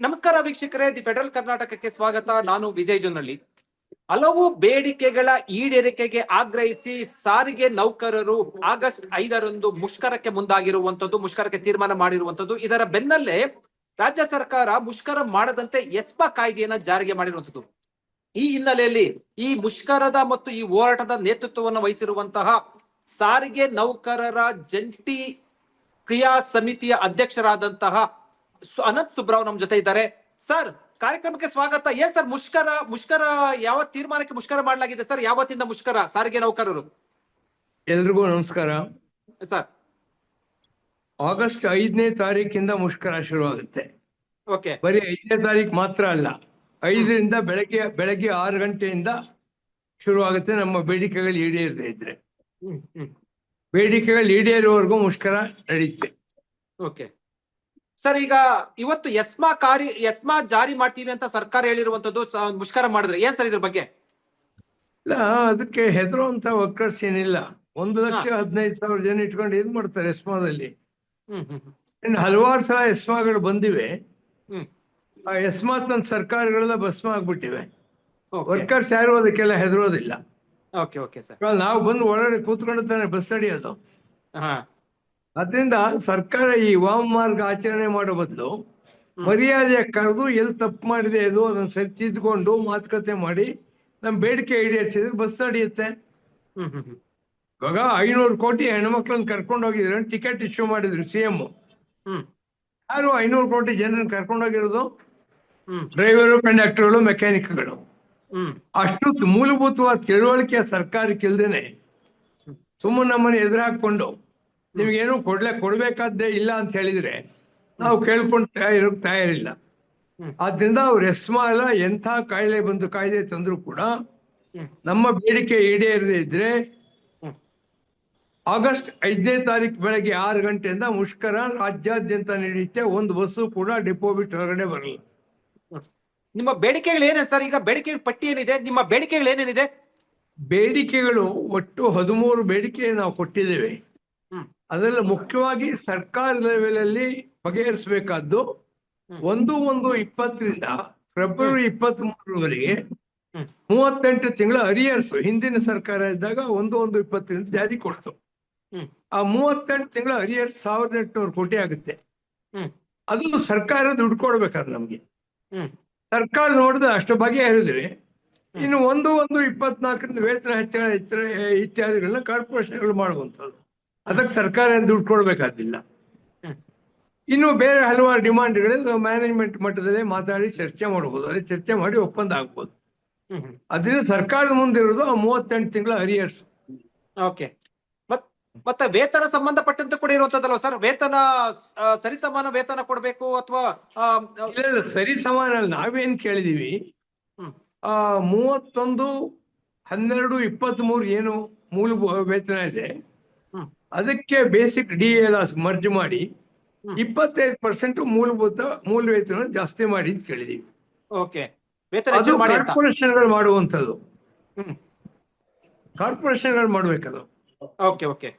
ನಮಸ್ಕಾರ ವೀಕ್ಷಕರೇ, the federal ಕರ್ನಾಟಕಕ್ಕೆ ಸ್ವಾಗತ. ನಾನು ವಿಜಯ್ ಜೊನಳ್ಳಿ ಹಲವು ಬೇಡಿಕೆಗಳ ಈಡೇರಿಕೆಗೆ ಆಗ್ರಹಿಸಿ ಸಾರಿಗೆ ನೌಕರರು ಆಗಸ್ಟ್ ಐದರಂದು ಮುಷ್ಕರಕ್ಕೆ ಮುಂದಾಗಿರುವಂತದ್ದು ಮುಷ್ಕರಕ್ಕೆ ತೀರ್ಮಾನ ಮಾಡಿರುವಂತದ್ದು ಇದರ ಬೆನ್ನಲ್ಲೇ ರಾಜ್ಯ ಸರ್ಕಾರ ಮುಷ್ಕರ ಮಾಡದಂತೆ ಎಸ್ಪಾ ಕಾಯ್ದೆಯನ್ನ ಜಾರಿಗೆ ಮಾಡಿರುವಂತದ್ದು ಈ ಹಿನ್ನೆಲೆಯಲ್ಲಿ ಈ ಮುಷ್ಕರದ ಮತ್ತು ಈ ಹೋರಾಟದ ನೇತೃತ್ವವನ್ನು ವಹಿಸಿರುವಂತಹ ಸಾರಿಗೆ ನೌಕರರ ಜಂಟಿ ಕ್ರಿಯಾ ಸಮಿತಿಯ ಅಧ್ಯಕ್ಷರಾದಂತಹ ಅನಂತ್ ಸುಬ್ರಾವ್ ನಮ್ ಜೊತೆ ಇದ್ದಾರೆ. ಸರ್ ಕಾರ್ಯಕ್ರಮಕ್ಕೆ ಸ್ವಾಗತ. ಏ ಸರ್ ಮುಷ್ಕರ ಮುಷ್ಕರ ಯಾವ ತೀರ್ಮಾನಕ್ಕೆ ಮುಷ್ಕರ ಮಾಡಲಾಗಿದೆ ಸರ್? ಯಾವತ್ತಿಂದ ಮುಷ್ಕರ? ಸಾರಿಗೆ ನೌಕರರು. ಎಲ್ರಿಗೂ ನಮಸ್ಕಾರ. ಸರ್. ಆಗಸ್ಟ್ ಐದನೇ ತಾರೀಕಿಂದ ಮುಷ್ಕರ ಶುರುವಾಗುತ್ತೆ. ಓಕೆ. ಬರೀ ಐದನೇ ತಾರೀಕು ಮಾತ್ರ ಅಲ್ಲ ಐದರಿಂದ ಬೆಳಗ್ಗೆ ಬೆಳಗ್ಗೆ ಆರು ಗಂಟೆಯಿಂದ ಶುರುವಾಗುತ್ತೆ ನಮ್ಮ ಬೇಡಿಕೆಗಳು ಈಡೇರದೇ ಇದ್ರೆ. ಬೇಡಿಕೆಗಳು ಈಡೇರುವವರೆಗೂ ಮುಷ್ಕರ ನಡೆಯುತ್ತೆ ಓಕೆ. ಸರ್ ಈಗ ಇವತ್ತು ಎಸ್ಮಾ ಕಾರ್ಯ ಎಸ್ಮಾ ಜಾರಿ ಮಾಡ್ತೀವಿ ಅಂತ ಸರ್ಕಾರ ಹೇಳಿರುವಂತದ್ದು ಮುಷ್ಕರ ಮಾಡಿದ್ರೆ ಏನ್ ಸರ್ ಇದ್ರ ಬಗ್ಗೆ? ಇಲ್ಲ ಅದಕ್ಕೆ ಹೆದರುವಂತ ವರ್ಕರ್ಸ್ ಏನಿಲ್ಲ. ಒಂದು ಲಕ್ಷ ಹದಿನೈದು ಸಾವಿರ ಜನ ಇಟ್ಕೊಂಡು ಏನ್ ಮಾಡ್ತಾರೆ ಎಸ್ಮಾದಲ್ಲಿ. ಇನ್ನು ಹಲವಾರು ಸಲ ಎಸ್ಮಾಗಳು ಬಂದಿವೆ. ಆ ಎಸ್ಮಾ ತನ್ನ ಸರ್ಕಾರಗಳೆಲ್ಲ ಭಸ್ಮ ಆಗ್ಬಿಟ್ಟಿವೆ. ವರ್ಕರ್ಸ್ ಯಾರು ಅದಕ್ಕೆಲ್ಲ ಹೆದರೋದಿಲ್ಲ. Okay okay sir. ಇವಾಗ ನಾವು ಬಂದು ಒಳಗಡೆ ಕೂತ್ಕೊಂಡು ತಾನೆ ಬಸ್ ನಡೆಯೋದು. ಅದರಿಂದ ಸರ್ಕಾರ ಈ ವಾಮ ಮಾರ್ಗ ಆಚರಣೆ ಮಾಡೋ ಬದಲು ಮರ್ಯಾದೆ ಕರೆದು ಎಲ್ಲಿ ತಪ್ಪು ಮಾಡಿದೆ ಅದು ಅದನ್ನ ಸರಿ ತಿದ್ದುಕೊಂಡು ಮಾತುಕತೆ ಮಾಡಿ ನಮ್ಮ ಬೇಡಿಕೆ ಈಡೇರಿಸಿದ್ರೆ ಬಸ್ ನಡೆಯುತ್ತೆ. ಇವಾಗ ಐನೂರು ಕೋಟಿ ಹೆಣ್ಮಕ್ಳನ್ನ ಕರ್ಕೊಂಡು ಹೋಗಿದ್ರು ಟಿಕೆಟ್ ಇಶ್ಯೂ ಮಾಡಿದ್ರು ಸಿ ಎಂ. ಯಾರು ಐನೂರು ಕೋಟಿ ಜನರನ್ನ ಕರ್ಕೊಂಡು ಹೋಗಿರೋದು? ಡ್ರೈವರು ಕಂಡಕ್ಟರ್ಗಳು ಮೆಕ್ಯಾನಿಕ್ಗಳು. ಅಷ್ಟು ಮೂಲಭೂತವಾದ ತಿಳುವಳಿಕೆ ಸರ್ಕಾರಕ್ಕೆ ಇಲ್ದೇನೆ ಸುಮ್ಮನೆ ನಮ್ಮನ್ನು ಎದುರು ಹಾಕೊಂಡು ನಿಮ್ಗೇನು ಕೊಡ್ಲೆ ಕೊಡ್ಬೇಕಾದ್ದೇ ಇಲ್ಲ ಅಂತ ಹೇಳಿದ್ರೆ ನಾವು ಕೇಳ್ಕೊಂಡು ಇರೋಕ್ ತಯಾರಿಲ್ಲ. ಆದ್ರಿಂದ ಅವ್ರ ಎಸ್ಮಾಲ ಎಂಥ ಕಾಯಿಲೆ ಬಂದು ಕಾಯ್ದೆ ತಂದ್ರು ಕೂಡ ನಮ್ಮ ಬೇಡಿಕೆ ಈಡೇರದೇ ಇದ್ರೆ ಆಗಸ್ಟ್ ಐದನೇ ತಾರೀಕು ಬೆಳಗ್ಗೆ ಆರು ಗಂಟೆಯಿಂದ ಮುಷ್ಕರ ರಾಜ್ಯಾದ್ಯಂತ ನಡೆಯುತ್ತೆ. ಒಂದು ಬಸ್ಸು ಕೂಡ ಡಿಪೋ ಬಿಟ್ಟು ಹೊರಗಡೆ ಬರಲ್ಲ. ನಿಮ್ಮ ಬೇಡಿಕೆಗಳು ಏನೇ ಸರ್? ಈಗ ಬೇಡಿಕೆ ಪಟ್ಟಿ ಏನಿದೆ ನಿಮ್ಮ ಬೇಡಿಕೆಗಳು ಏನೇನಿದೆ? ಬೇಡಿಕೆಗಳು ಒಟ್ಟು ಹದಿಮೂರು ಬೇಡಿಕೆ ನಾವು ಕೊಟ್ಟಿದ್ದೇವೆ. ಅದರಲ್ಲಿ ಮುಖ್ಯವಾಗಿ ಸರ್ಕಾರ ಲೆವೆಲಲ್ಲಿ ಬಗೆಹರಿಸಬೇಕಾದ್ದು ಹ್ಮ್. ಒಂದು ಒಂದು ಇಪ್ಪತ್ತರಿಂದ ಫೆಬ್ರವರಿ ಇಪ್ಪತ್ತ್ ಮೂರರವರೆಗೆ ಮೂವತ್ತೆಂಟು ತಿಂಗಳ ಅರಿಯರ್ಸ್ ಹಿಂದಿನ ಸರ್ಕಾರ ಇದ್ದಾಗ ಒಂದು ಒಂದು ಇಪ್ಪತ್ತರಿಂದ ಜಾರಿ ಕೊಡ್ತು. ಆ ಮೂವತ್ತೆಂಟು ತಿಂಗಳ ಅರಿಯರ್ಸ್ ಸಾವಿರದ ಎಂಟುನೂರು ಕೋಟಿ ಆಗುತ್ತೆ. ಅದು ಸರ್ಕಾರ ದುಡ್ಡು ಕೊಡ್ಬೇಕಾದ್ರೆ ನಮ್ಗೆ. ಸರ್ಕಾರ ನೋಡಿದ್ರೆ ಅಷ್ಟು ಬಗೆಹರಿದ್ರೆ ಇನ್ನು ಒಂದು ಒಂದು ಇಪ್ಪತ್ನಾಲ್ಕರಿಂದ ವೇತನ ಹೆಚ್ಚಳ ಹೆಚ್ಚಳ ಇತ್ಯಾದಿಗಳನ್ನ ಕಾರ್ಪೊರೇಷನ್ಗಳು ಮಾಡುವಂಥದ್ದು. ಅದಕ್ಕೆ ಸರ್ಕಾರ ಏನ್ ದುಡ್ಡು ಕೊಡಬೇಕಾದಿಲ್ಲ ಇನ್ನು ಬೇರೆ ಹಲವಾರು ಡಿಮಾಂಡ್ಗಳು ಮ್ಯಾನೇಜ್ಮೆಂಟ್ ಮಟ್ಟದಲ್ಲಿ ಮಾತಾಡಿ ಚರ್ಚೆ ಮಾಡಬಹುದು ಅದೇ ಚರ್ಚೆ ಮಾಡಿ ಒಪ್ಪಂದ ಆಗ್ಬೋದು. ಅದರಿಂದ ಸರ್ಕಾರದ ಮುಂದಿರೋದು ಆ ಮೂವತ್ತೆಂಟು ತಿಂಗಳ ಅರಿಯರ್ಸ್ ಓಕೆ ಮತ್ ಮತ್ತೆ ವೇತನ ಸಂಬಂಧಪಟ್ಟಂತೆ ಕೂಡ ಇರುವಂತದಲ್ಲ ಸರ್? ವೇತನ ಸರಿ ಸಮಾನ ವೇತನ ಕೊಡಬೇಕು ಅಥವಾ ಸರಿ ಸಮಾನ ಅಲ್ಲ. ನಾವೇನ್ ಕೇಳಿದೀವಿ? ಆ ಮೂವತ್ತೊಂದು ಹನ್ನೆರಡು ಇಪ್ಪತ್ತ್ ಏನು ಮೂಲ ವೇತನ ಇದೆ. ಅದಕ್ಕೆ ಬೇಸಿಕ್ ಡಿ ಎಲ್ಲ ಮರ್ಜ್ ಮಾಡಿ. ಇಪ್ಪತ್ತೈದು ಪರ್ಸೆಂಟ್ ಮೂಲಭೂತ ಮೂಲ ವೇತನ ಜಾಸ್ತಿ ಮಾಡಿ ಅಂತ ಕೇಳಿದೀವಿ. ಓಕೆ ವೇತನ ಅದು ಹೆಚ್ಚು ಮಾಡಿ ಅಂತ. ಕಾರ್ಪೊರೇಷನ್ಗಳು ಮಾಡುವಂಥದ್ದು. ಹ್ಮ್. ಕಾರ್ಪೊರೇಷನ್ಗಳು ಮಾಡ್ಬೇಕದು. ಓಕೆ ಓಕೆ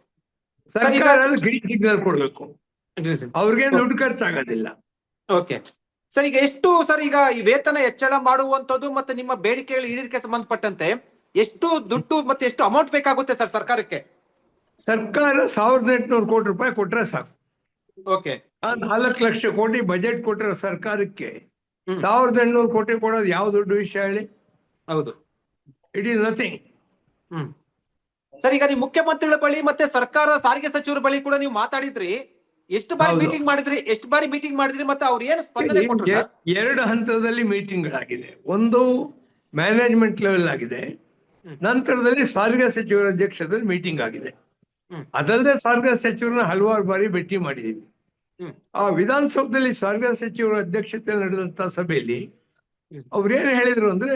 ಸರ್, ಈಗ- ಸರ್ಕಾರ ಗ್ರೀನ್ ಸಿಗ್ನಲ್ ಕೊಡ್ಬೇಕು. ಅವ್ರಿಗೆ ದುಡ್ಡು ಖರ್ಚಾಗೋದಿಲ್ಲ. ಓಕೆ ಸರ್ ಈಗ ಎಷ್ಟು ಸರ್ ಈಗ ಈ ವೇತನ ಹೆಚ್ಚಳ ಮಾಡುವಂತದ್ದು ಮತ್ತೆ ನಿಮ್ಮ ಬೇಡಿಕೆಗಳ ಈಡೇರಿಕೆ ಸಂಬಂಧಪಟ್ಟಂತೆ ಎಷ್ಟು ದುಡ್ಡು ಮತ್ತೆ ಎಷ್ಟು ಅಮೌಂಟ್ ಬೇಕಾಗುತ್ತೆ ಸರ್ ಸರ್ಕಾರಕ್ಕೆ? ಸರ್ಕಾರ ಸಾವಿರದ ಎಂಟುನೂರು ಕೋಟಿ ರೂಪಾಯಿ ಕೊಟ್ರೆ ಸಾಕು. ಓಕೆ. ಆ ನಾಲ್ಕು ಲಕ್ಷ ಕೋಟಿ ಬಜೆಟ್ ಕೊಟ್ಟರೆ ಸರ್ಕಾರಕ್ಕೆ. ಸಾವಿರದ ಎಂಟುನೂರು ಕೋಟಿ ಕೊಡೋದು ಯಾವ ದೊಡ್ಡ ವಿಷಯ ಹೇಳಿ? ಹೌದು. ಇಟ್ ಈಸ್ ನಥಿಂಗ್ ಸರ್ ಈಗ ನೀವು ಮುಖ್ಯಮಂತ್ರಿಗಳ ಬಳಿ ಮತ್ತೆ ಸರ್ಕಾರ ಸಾರಿಗೆ ಸಚಿವರ ಬಳಿ ಕೂಡ ನೀವು ಮಾತಾಡಿದ್ರಿ. ಎಷ್ಟು ಬಾರಿ ಮೀಟಿಂಗ್ ಮಾಡಿದ್ರಿ? ಎಷ್ಟು ಬಾರಿ ಮೀಟಿಂಗ್ ಮಾಡಿದ್ರಿ ಮತ್ತೆ ಅವ್ರು ಏನು ಸ್ಪಂದನೆ ಕೊಟ್ಟರು ಎರಡು ಹಂತದಲ್ಲಿ ಮೀಟಿಂಗ್ ಆಗಿದೆ ಒಂದು ಮ್ಯಾನೇಜ್ಮೆಂಟ್ ಲೆವೆಲ್ ಆಗಿದೆ. ನಂತರದಲ್ಲಿ ಸಾರಿಗೆ ಸಚಿವರ ಅಧ್ಯಕ್ಷದಲ್ಲಿ ಮೀಟಿಂಗ್ ಆಗಿದೆ. ಅದಲ್ಲದೆ ಸಾರಿಗೆ ಸಚಿವರನ್ನ ಹಲವಾರು ಬಾರಿ ಭೇಟಿ ಮಾಡಿದ್ದೀವಿ ಹ್ಮ್. ಆ ವಿಧಾನಸೌಧದಲ್ಲಿ ಸಾರಿಗೆ ಸಚಿವರ ಅಧ್ಯಕ್ಷತೆಯಲ್ಲಿ ನಡೆದಂತ ಸಭೆಯಲ್ಲಿ. ಏನು ಹೇಳಿದ್ರು ಅಂದ್ರೆ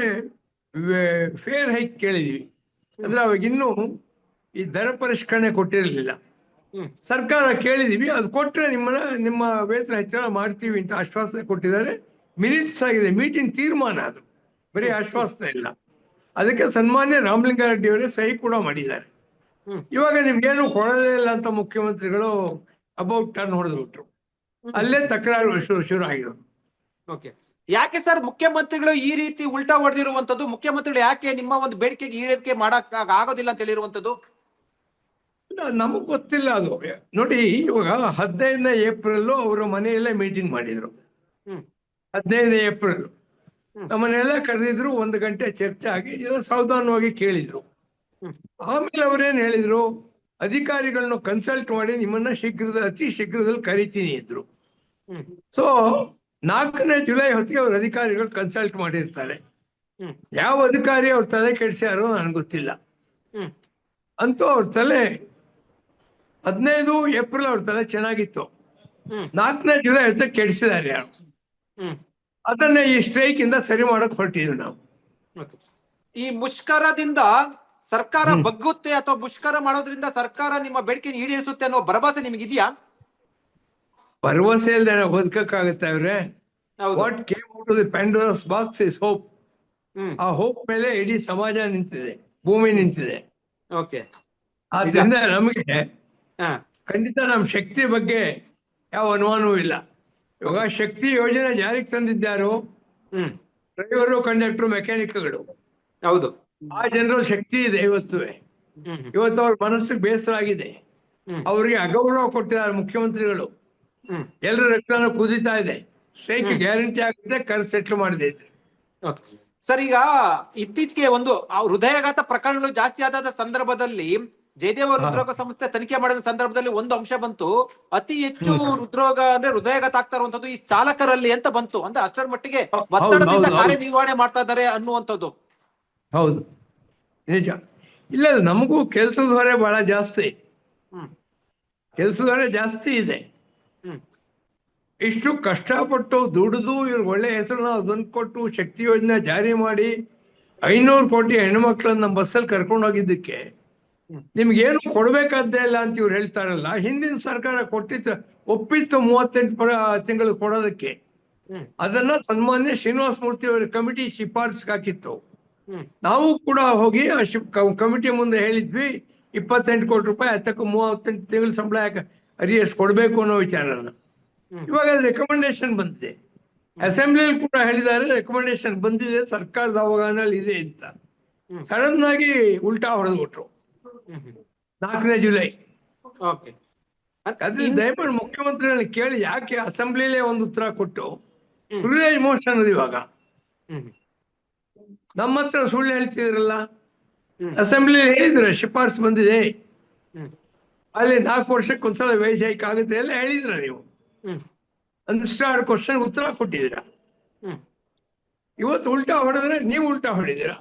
ಫೇರ್ ಹೈಕ್ ಕೇಳಿದೀವಿ. ಅಂದ್ರೆ ಅವಾಗ ಇನ್ನೂ ಈ ದರ ಪರಿಷ್ಕರಣೆ ಕೊಟ್ಟಿರಲಿಲ್ಲ. ಸರ್ಕಾರ ಕೇಳಿದೀವಿ ಅದು ಕೊಟ್ಟರೆ ನಿಮ್ಮನ್ನ ನಿಮ್ಮ ವೇತನ ಹೆಚ್ಚಳ ಮಾಡ್ತೀವಿ ಅಂತ ಆಶ್ವಾಸನೆ ಕೊಟ್ಟಿದ್ದಾರೆ. ಮಿನಿಟ್ಸ್ ಆಗಿದೆ ಮೀಟಿಂಗ್ ತೀರ್ಮಾನ ಅದು. ಬರೀ ಆಶ್ವಾಸನೆ ಇಲ್ಲ. ಅದಕ್ಕೆ ಸನ್ಮಾನ್ಯ ರಾಮಲಿಂಗಾರೆಡ್ಡಿ ಅವರೇ ಸಹಿ ಕೂಡ ಮಾಡಿದ್ದಾರೆ. ಇವಾಗ ನಿಮ್ಗೇನು ಕೊಡೋದೇ ಇಲ್ಲ ಅಂತ ಮುಖ್ಯಮಂತ್ರಿಗಳು ಅಬೌಟ್ ಟರ್ನ್ ಹೊಡೆದು ಬಿಟ್ರು. ಅಲ್ಲೇ ತಕರಾರು ಶುರು ಶುರು ಆಗಿರೋದು. ಓಕೆ ಯಾಕೆ ಸರ್ ಮುಖ್ಯಮಂತ್ರಿಗಳು ಈ ರೀತಿ ಉಲ್ಟಾ ಹೊಡೆದಿರುವಂತದ್ದು ಮುಖ್ಯಮಂತ್ರಿಗಳು ಯಾಕೆ ನಿಮ್ಮ ಒಂದು ಬೇಡಿಕೆಗೆ ಈಡೇರಿಕೆ ಮಾಡಕ್ ಆಗೋದಿಲ್ಲ ಅಂತ ಹೇಳಿರುವಂತದ್ದು ನಮಗ್ ಗೊತ್ತಿಲ್ಲ ಅದು. ನೋಡಿ ಇವಾಗ ಹದಿನೈದನೇ ಏಪ್ರಿಲ್ ಅವರ ಮನೆಯಲ್ಲೇ ಮೀಟಿಂಗ್ ಮಾಡಿದ್ರು. ಹದಿನೈದನೇ ಏಪ್ರಿಲ್. ನಮ್ಮನೆಲ್ಲ ನಮ್ಮನ್ನೆಲ್ಲ ಕರೆದಿದ್ರು ಒಂದು ಗಂಟೆ ಚರ್ಚೆ ಆಗಿ ಎಲ್ಲ ಸಾವಧಾನವಾಗಿ ಕೇಳಿದ್ರು. ಆಮೇಲೆ ಅವ್ರೇನ್ ಹೇಳಿದ್ರು? ಅಧಿಕಾರಿಗಳನ್ನ ಕನ್ಸಲ್ಟ್ ಮಾಡಿ ನಿಮ್ಮನ್ನ ಶೀಘ್ರದ ಅತಿ ಶೀಘ್ರದಲ್ಲಿ ಕರಿತೀನಿ ಇದ್ರು ಸೊ ನಾಲ್ಕನೇ ಜುಲೈ ಹೊತ್ತಿಗೆ ಅವ್ರ ಅಧಿಕಾರಿಗಳು ಕನ್ಸಲ್ಟ್ ಮಾಡಿರ್ತಾರೆ. ಯಾವ ಅಧಿಕಾರಿ ಅವ್ರ ತಲೆ ಕೆಡಿಸ್ಯಾರೋ ನನಗೆ ಗೊತ್ತಿಲ್ಲ. ಅಂತೂ ಅವ್ರ ತಲೆ ಹದಿನೈದು ಏಪ್ರಿಲ್ ಅವ್ರ ತಲೆ ಚೆನ್ನಾಗಿತ್ತು. ನಾಲ್ಕನೇ ಜುಲೈ ಹೊತ್ತಿಗೆ ಕೆಡಿಸಿದ್ದಾರೆ ಯಾರು? ಅದನ್ನ ಈ ಸ್ಟ್ರೈಕ್ ಇಂದ ಸರಿ ಮಾಡಕ್ ಹೊರಟಿದ್ವಿ ನಾವು. ಈ ಮುಷ್ಕರದಿಂದ ಸರ್ಕಾರ ಬಗ್ಗುತ್ತೆ ಅಥವಾ ಮುಷ್ಕರ ಮಾಡೋದ್ರಿಂದ ಸರ್ಕಾರ ನಿಮ್ಮ ಬೇಡಿಕೆ ಈಡೇರಿಸುತ್ತೆ ಅನ್ನೋ ಭರವಸೆ ನಿಮಗಿದೆಯಾ? ಭರವಸೆ ಇಲ್ದೇ ಬದುಕಕ್ಕಾಗುತ್ತೆ ಅವ್ರೆ. What came to the Pandora's box is hope ಆ ಹೋಪ್ ಮೇಲೆ ಇಡೀ ಸಮಾಜ ನಿಂತಿದೆ ಭೂಮಿ ನಿಂತಿದೆ. ಓಕೆ. ಆದ್ರಿಂದ ನಮಗೆ ಖಂಡಿತ ನಮ್ಮ ಶಕ್ತಿ ಬಗ್ಗೆ ಯಾವ ಅನುಮಾನವೂ ಇಲ್ಲ. ಇವಾಗ ಶಕ್ತಿ ಯೋಜನೆ ಜಾರಿಗೆ ತಂದಿದ್ದಾರು ಡ್ರೈವರು ಕಂಡಕ್ಟರ್ ಮೆಕ್ಯಾನಿಕ್ಗಳು ಹೌದು. ಆ ಜನರ ಶಕ್ತಿ ಇದೆ ಇವತ್ತು. ಇವತ್ತು ಅವ್ರ ಮನಸ್ಸಿಗೆ ಬೇಸರ ಆಗಿದೆ. ಅವರಿಗೆ ಅಗೌರವ ಕೊಟ್ಟಿದ್ದಾರೆ ಮುಖ್ಯಮಂತ್ರಿಗಳು. ಎಲ್ಲರ ರಕ್ತನ ಕುದೀತಾ ಇದೆ. ಸ್ಟ್ರೈಕ್ ಗ್ಯಾರಂಟಿ ಆಗುತ್ತೆ ಕರ್ ಸೆಟ್ಲ್ ಮಾಡಿದೆ ಸರ್ ಈಗ ಇತ್ತೀಚೆಗೆ ಒಂದು ಆ ಹೃದಯಾಘಾತ ಪ್ರಕರಣಗಳು ಜಾಸ್ತಿ ಆದ ಸಂದರ್ಭದಲ್ಲಿ ಜಯದೇವ ಹೃದ್ರೋಗ ಸಂಸ್ಥೆ ತನಿಖೆ ಮಾಡಿದ ಸಂದರ್ಭದಲ್ಲಿ ಒಂದು ಅಂಶ ಬಂತು. ಅತಿ ಹೆಚ್ಚು ಹೃದ್ರೋಗ ಅಂದ್ರೆ ಹೃದಯಾಘಾತ ಆಗ್ತಾ ಇರುವಂತದ್ದು ಈ ಚಾಲಕರಲ್ಲಿ ಅಂತ ಬಂತು. ಅಂದ್ರೆ ಅಷ್ಟರ ಮಟ್ಟಿಗೆ ಒತ್ತಡದಿಂದ ಕಾರ್ಯ ನಿರ್ವಹಣೆ ಕಾರ್ಯನಿರ್ವಹಣೆ ಮಾಡ್ತಾ ಇದ್ದಾರೆ ಅನ್ನುವಂಥದ್ದು. ಹೌದು. ನಿಜ. ಇಲ್ಲ ನಮಗೂ ಕೆಲಸದ ಹೊರೆ ಬಹಳ ಜಾಸ್ತಿ. ಕೆಲಸದ ಹೊರೆ ಜಾಸ್ತಿ ಇದೆ. ಇಷ್ಟು ಕಷ್ಟಪಟ್ಟು ದುಡಿದು ಇವ್ರಿಗೆ ಒಳ್ಳೆ ಹೆಸರನ್ನ ಅದನ್ನು ಕೊಟ್ಟು ಶಕ್ತಿ ಯೋಜನೆ ಜಾರಿ ಮಾಡಿ ಐನೂರು ಕೋಟಿ ಹೆಣ್ಮಕ್ಳನ್ನ ನಮ್ಮ ಬಸ್ಸಲ್ಲಿ ಕರ್ಕೊಂಡು ಹೋಗಿದ್ದಕ್ಕೆ ಹ್ಮ್. ನಿಮ್ಗೇನು ಕೊಡ್ಬೇಕಾದ್ದೇ ಇಲ್ಲ ಅಂತ ಇವ್ರು ಹೇಳ್ತಾರಲ್ಲ ಹಿಂದಿನ ಸರ್ಕಾರ ಕೊಟ್ಟಿತ್ತು ಒಪ್ಪಿತ್ತು ಮೂವತ್ತೆಂಟು ಪರ ತಿಂಗಳು ಕೊಡೋದಕ್ಕೆ. ಅದನ್ನ ಸನ್ಮಾನ್ಯ ಶ್ರೀನಿವಾಸ ಮೂರ್ತಿ ಅವರ ಕಮಿಟಿ ಶಿಫಾರಸ್ಗೆ ಹಾಕಿತ್ತು. ನಾವು ಕೂಡ ಹೋಗಿ ಆ ಕಮಿಟಿ ಮುಂದೆ ಹೇಳಿದ್ವಿ ಇಪ್ಪತ್ತೆಂಟು ಕೋಟಿ ರೂಪಾಯಿ ಹತ್ತಕ್ಕೂ ಮೂವತ್ತೆಂಟು ತಿಂಗಳ ಸಂಬಳ ಯಾಕೆ ಅರಿಯರ್ಸ್ ಕೊಡಬೇಕು ಅನ್ನೋ ವಿಚಾರ. ಇವಾಗ ರೆಕಮೆಂಡೇಶನ್ ಬಂದಿದೆ. ಅಸೆಂಬ್ಲಿಯಲ್ಲಿ ಕೂಡ ಹೇಳಿದ್ದಾರೆ ರೆಕಮೆಂಡೇಶನ್ ಬಂದಿದೆ ಸರ್ಕಾರದ ಅವಗಾನಲ್ಲಿ ಇದೆ ಅಂತ. ಸಡನ್ ಆಗಿ ಉಲ್ಟಾ ಹೊಡೆದ್ಬಿಟ್ರು ನಾಲ್ಕನೇ ಜುಲೈ. ಅದ್ರ ದಯಮಾಡಿ ಮುಖ್ಯಮಂತ್ರಿಗಳನ್ನ ಕೇಳಿ ಯಾಕೆ ಅಸೆಂಬ್ಲಿಲೇ ಒಂದು ಉತ್ತರ ಕೊಟ್ಟು ಸುಳ್ಳೇ ಪ್ರಿವಿಲೇಜ್ ಮೋಷನ್ ಇವಾಗ. ನಮ್ಮ ಹತ್ರ ಸುಳ್ಳು ಹೇಳ್ತಿದ್ರಲ್ಲ. ಅಸೆಂಬ್ಲಿ ಹೇಳಿದ್ರೆ ಶಿಫಾರಸು ಬಂದಿದೆ. ಅಲ್ಲಿ ನಾಲ್ಕು ವರ್ಷಕ್ಕೆ ಒಂದ್ಸಲ ವೈಷಯಿಕ ಆಗುತ್ತೆ ಎಲ್ಲ ಹೇಳಿದ್ರ ನೀವು. ಒಂದಿಷ್ಟಾರು ಕ್ವಶನ್ ಉತ್ತರ ಕೊಟ್ಟಿದ್ದೀರಾ? ಇವತ್ತು ಉಲ್ಟಾ ಹೊಡೆದ್ರೆ ನೀವು ಉಲ್ಟಾ ಹೊಡಿದ್ದೀರಾ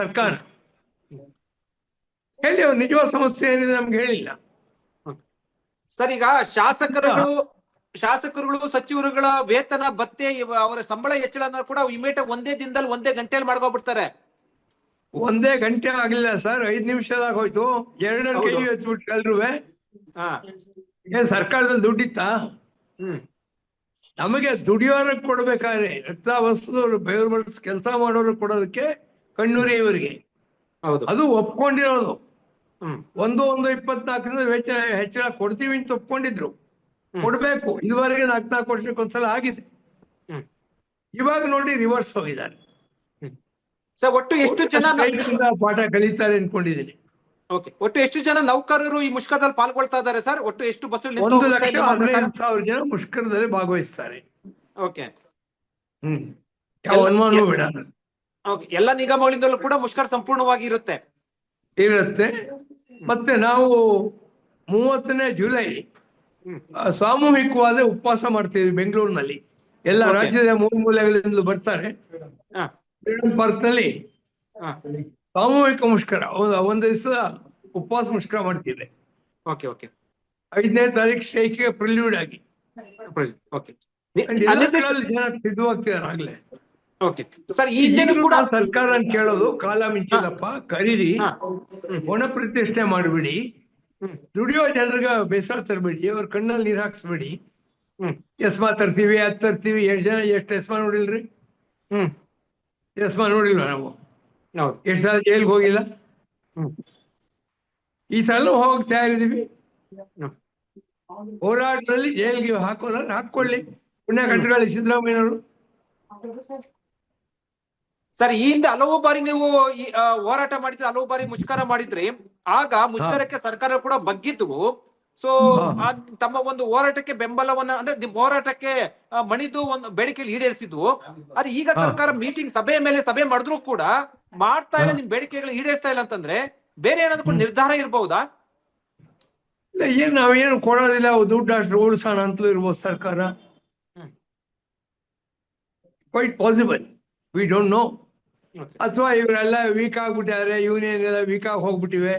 ಸರ್ಕಾರ. ಹೇಳಿ ಅವ್ರ ನಿಜವಾದ ಸಮಸ್ಯೆ ಏನಿದೆ ನಮ್ಗೆ ಹೇಳಿಲ್ಲ. ಸರ್ ಈಗ ಶಾಸಕರುಗಳು ಶಾಸಕರುಗಳು ಸಚಿವರುಗಳ ವೇತನ ಭತ್ತೆ ಅವರ ಸಂಬಳ ಹೆಚ್ಚಳನ ಕೂಡ ಇಮೇಟ ಒಂದೇ ದಿನದಲ್ಲಿ ಒಂದೇ ಗಂಟೆಯಲ್ಲಿ ಮಾಡ್ಕೊಬಿಡ್ತಾರೆ. ಒಂದೇ ಗಂಟೆ ಆಗ್ಲಿಲ್ಲ ಸರ್ ಐದ್ ನಿಮಿಷದಾಗ ಹೋಯ್ತು. ಎರಡೆರಡು ಕೆ ಎತ್ಬಿಟ್ಟು ಎಲ್ರುವೆ. ಏನ್ ಸರ್ಕಾರದಲ್ಲಿ ದುಡ್ಡಿತ್ತಾ? ನಮಗೆ ದುಡಿಯೋರ್ ಕೊಡ್ಬೇಕಾದ್ರೆ ರಕ್ತ ವಸ್ತು ಬೆವರು ಬಳಸಿ ಕೆಲಸ ಮಾಡೋರು ಕೊಡೋದಕ್ಕೆ ಕಣ್ಣೂರಿ ಇವರಿಗೆ. ಹೌದು. ಅದು ಒಪ್ಕೊಂಡಿರೋದು. ಒಂದು ಒಂದು ಇಪ್ಪತ್ನಾಲ್ಕರಿಂದ ವೆಚ್ಚ ಹೆಚ್ಚಳ ಕೊಡ್ತೀವಿ ಅಂತ ಒಪ್ಕೊಂಡಿದ್ರು. ಕೊಡ್ಬೇಕು. ಇದುವರೆಗೆ ನಾಲ್ಕು ನಾಲ್ಕು ವರ್ಷಕ್ಕೆ ಒಂದ್ಸಲ ಆಗಿದೆ. ಹ್ಮ್. ಇವಾಗ ನೋಡಿ ರಿವರ್ಸ್ ಹೋಗಿದ್ದಾರೆ. ಸರ್ ಒಟ್ಟು ಎಷ್ಟು ಜನ ಪಾಠ ಕಲಿತಾರೆ ಅನ್ಕೊಂಡಿದ್ದೀನಿ. ಓಕೆ. ಒಟ್ಟು ಎಷ್ಟು ಜನ ನೌಕರರು ಈ ಮುಷ್ಕರದಲ್ಲಿ ಪಾಲ್ಗೊಳ್ತಾ ಇದ್ದಾರೆ ಸರ್? ಒಟ್ಟು ಎಷ್ಟು ಬಸ್ ಸಾವಿರ ಜನ ಮುಷ್ಕರದಲ್ಲಿ ಭಾಗವಹಿಸ್ತಾರೆ. ಓಕೆ. ಹ್ಮ್. ಯಾವ ಎಲ್ಲ- ಅನುಮಾನವೂ ಬೇಡ. ಓಕೆ. ಎಲ್ಲ ನಿಗಮಗಳಿಂದಲೂ ಕೂಡ ಮುಷ್ಕರ ಸಂಪೂರ್ಣವಾಗಿ ಇರುತ್ತೆ. ಇರುತ್ತೆ. ಮತ್ತೆ ನಾವು ಮೂವತ್ತನೇ ಜುಲೈ ಸಾಮೂಹಿಕವಾದ ಉಪವಾಸ ಮಾಡ್ತೀವಿ ಬೆಂಗಳೂರಿನಲ್ಲಿ. ಎಲ್ಲ ರಾಜ್ಯದ ಮೂರು ಮೂಲೆಗಳಿಂದ ಬರ್ತಾರೆ ಫ್ರೀಡಂ ಪಾರ್ಕ್ನಲ್ಲಿ ಸಾಮೂಹಿಕ ಮುಷ್ಕರ. ಒಂದು- ಒಂದು ದಿವಸ ಉಪವಾಸ ಮುಷ್ಕರ ಓಕೆ ಐದನೇ ತಾರೀಕು ಸ್ಟ್ರೈಕ್ಗೆ ಪ್ರಿಲ್ಯೂಡ್ ಆಗಿ. ಜನ ಸಿದ್ಧವಾಗ್ತಿದ್ದಾರೆ ಆಗ್ಲೇ. ಕೂಡ ಸರ್ಕಾರ ಕೇಳೋದು ಕಾಲ ಮಿಂಚಿದಪ್ಪ ಕರೀರಿ. ಒಣ ಪ್ರತಿಷ್ಠೆ ಮಾಡಬೇಡಿ. ದುಡಿಯೋ ಜನರಿಗೆ ಬೇಸರ ತರಬೇಡಿ ಅವ್ರ ಕಣ್ಣಲ್ಲಿ ನೀರು ಹಾಕ್ಸ್ಬೇಡಿ. ಹ್ಮ್. ಎಸ್ಮಾ ತರ್ತೀವಿ ಅದ್ ತರ್ತೀವಿ ಎಷ್ಟು ಜನ ಎಷ್ಟು ಎಸ್ಮಾ ನೋಡಿಲ್ರಿ? ಹ್ಮ್. ಎಸ್ಮಾ ನೋಡಿಲ್ವ ನಾವು? ನಾವು ಎಷ್ಟು ಸಲ ಜೈಲ್ಗೆ ಹೋಗಿಲ್ಲ? ಹ್ಮ್. ಈ ಸಲ ಹೋಗಿ ತಯಾರಿದೀವಿ ಹೋರಾಟದಲ್ಲಿ ಜೈಲ್ಗೆ ಹಾಕೋದ್ರೆ ಹಾಕೊಳ್ಳಿ ಪುಣ್ಯ ಕಟ್ಟುಗಳು ಸಿದ್ದರಾಮಯ್ಯನವರು. ಸರ್ ಈ ಹಿಂದೆ ಹಲವು ಬಾರಿ ನೀವು ಈ ಹೋರಾಟ ಮಾಡಿದ್ರೆ ಹಲವು ಬಾರಿ ಮುಷ್ಕರ ಮಾಡಿದ್ರಿ. ಆಗ ಮುಷ್ಕರಕ್ಕೆ ಸರ್ಕಾರ ಕೂಡ ಬಗ್ಗಿದ್ವು. ಸೊ. ತಮ್ಮ ಒಂದು ಹೋರಾಟಕ್ಕೆ ಬೆಂಬಲವನ್ನ ಅಂದ್ರೆ ನಿಮ್ ಹೋರಾಟಕ್ಕೆ ಮಣಿದು ಒಂದು ಬೇಡಿಕೆ ಈಡೇರಿಸಿದ್ವು. ಆದ್ರೆ ಈಗ ಸರ್ಕಾರ ಮೀಟಿಂಗ್ ಸಭೆ ಮೇಲೆ ಸಭೆ ಮಾಡಿದ್ರು ಕೂಡ ಮಾಡ್ತಾ ಇಲ್ಲ. ನಿಮ್ ಬೇಡಿಕೆಗಳು ಈಡೇರಿಸ್ತಾ ಇಲ್ಲ ಅಂತಂದ್ರೆ ಬೇರೆ ಏನಾದ್ರು ನಿರ್ಧಾರ ಇರಬಹುದಾ ಇಲ್ಲ ಏನ್ ನಾವೇನು ಕೊಡೋದಿಲ್ಲ ದುಡ್ಡು ಅಷ್ಟು ಉಳಿಸೋಣ ಅಂತಲೂ ಇರ್ಬೋದು ಸರ್ಕಾರ. Quite possible we don't know ಅಥವಾ ಇವರೆಲ್ಲ ವೀಕ್ ಆಗ್ಬಿಟ್ಟಿದ್ದಾರೆ ಯೂನಿಯನ್ ಎಲ್ಲ ವೀಕ್ ಆಗಿ ಹೋಗ್ಬಿಟ್ಟಿವೆ.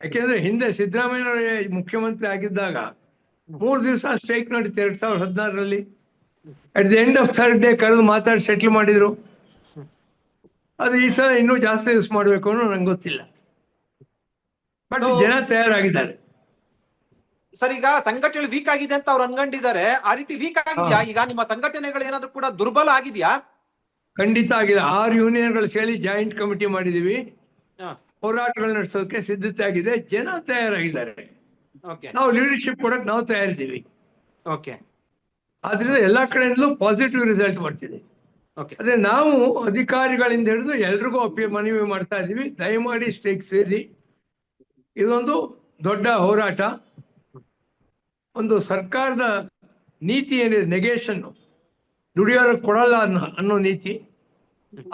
ಯಾಕೆಂದ್ರೆ ಹಿಂದೆ ಸಿದ್ದರಾಮಯ್ಯ ಮುಖ್ಯಮಂತ್ರಿ ಆಗಿದ್ದಾಗ ಮೂರು ದಿವಸ ಸ್ಟ್ರೈಕ್ ನಡೀತು ಎರಡ್ ಸಾವಿರದ ಹದಿನಾರರಲ್ಲಿ. At the end of third day ಕರೆದು ಮಾತಾಡಿ ಸೆಟ್ಲ್ ಮಾಡಿದ್ರು. ಅದು ಈ ಸಲ ಇನ್ನೂ ಜಾಸ್ತಿ ಯೂಸ್ ಮಾಡಬೇಕು ಅನ್ನೋ ನಂಗೆ ಗೊತ್ತಿಲ್ಲ. ಬಟ್ ಜನ ತಯಾರಾಗಿದ್ದಾರೆ. ಸರ್ ಈಗ ಸಂಘಟನೆ ವೀಕ್ ಆಗಿದೆ ಅಂತ ಅವ್ರು ಅನ್ಕೊಂಡಿದ್ದಾರೆ ಆ ರೀತಿ ವೀಕ್ ಆಗಿದ್ಯಾ? ಈಗ ನಿಮ್ಮ ಸಂಘಟನೆಗಳು ಏನಾದ್ರು ಕೂಡ ದುರ್ಬಲ ಆಗಿದ್ಯಾ? ಖಂಡಿತ ಆಗಿಲ್ಲ ಆರು ಯೂನಿಯನ್ಗಳು ಸೇರಿ ಜಾಯಿಂಟ್ ಕಮಿಟಿ ಮಾಡಿದೀವಿ ಹೋರಾಟಗಳು ನಡೆಸೋಕೆ ಸಿದ್ಧತೆ ಆಗಿದೆ. ಜನ ತಯಾರಾಗಿದ್ದಾರೆ. ಓಕೆ. ನಾವು ಲೀಡರ್ಶಿಪ್ ಕೊಡಕ್ ನಾವು ತಯಾರಿದ್ದೀವಿ. ಓಕೆ. ಆದ್ರಿಂದ ಎಲ್ಲಾ ಕಡೆಯಿಂದಲೂ ಪಾಸಿಟಿವ್ ರಿಸಲ್ಟ್ ಬರ್ತಿದೆ. ಓಕೆ. ಅದೇ ನಾವು ಅಧಿಕಾರಿಗಳಿಂದ ಹಿಡಿದು ಎಲ್ರಿಗೂ ಅಪ್ಪಿ ಮನವಿ ಮಾಡ್ತಾ ಇದ್ದೀವಿ. ದಯಮಾಡಿ ಸ್ಟೇಕ್ ಸೇರಿ. ಇದೊಂದು ದೊಡ್ಡ ಹೋರಾಟ. ಒಂದು ಸರ್ಕಾರದ ನೀತಿ ಏನಿದೆ ನೆಗೇಷನ್ ದುಡಿಯೋರಿಗೆ ಕೊಡಲ್ಲ ಅನ್ನೋ ಅನ್ನೋ ನೀತಿ.